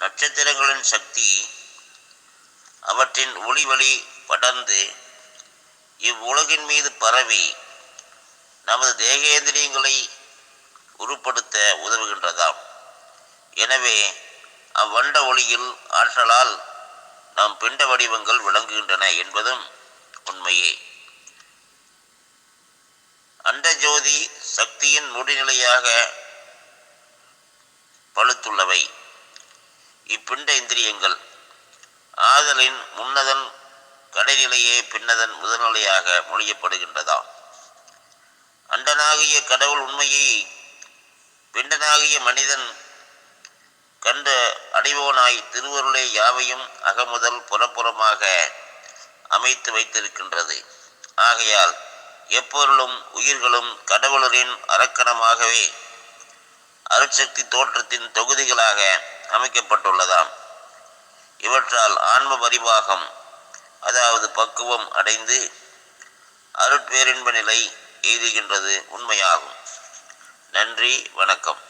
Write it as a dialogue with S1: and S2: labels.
S1: நட்சத்திரங்களின் சக்தி அவற்றின் ஒளி வழி படர்ந்து இவ்வுலகின் மீது பரவி நமது தேகேந்திரியங்களை உருப்படுத்த உதவுகின்றதாம். எனவே அவ்வண்ட ஒளியில் ஆற்றலால் நம் பிண்ட வடிவங்கள் விளங்குகின்றன என்பதும் உண்மையே. அண்டஜோதி சக்தியின் முடிநிலையாக பழுத்துள்ளவை. பிண்ட இந்திரியங்கள் ஆதலின் முன்னதன் கடைநிலையே பின்னதன் முதல்நிலையாக மொழியப்படுகின்றதாம் அண்டனாகிய கடவுள் உண்மையை பிண்டனாகிய மனிதன் கண்டு அடைவோனாய் திருவருளே யாவையும் அகமுதல் புறப்புறமாக அமைத்து வைத்திருக்கின்றது. ஆகையால் எப்பொருளும் உயிர்களும் கடவுளரின் அரக்கணமாகவே அருட்சக்தி தோற்றத்தின் தொகுதிகளாக அமைக்கப்பட்டுள்ளதாம். இவற்றால் ஆன்ம பரிவாகம் அதாவது பக்குவம் அடைந்து அருட்பேரின்ப நிலை எய்துகின்றது உண்மையாகும். நன்றி வணக்கம்.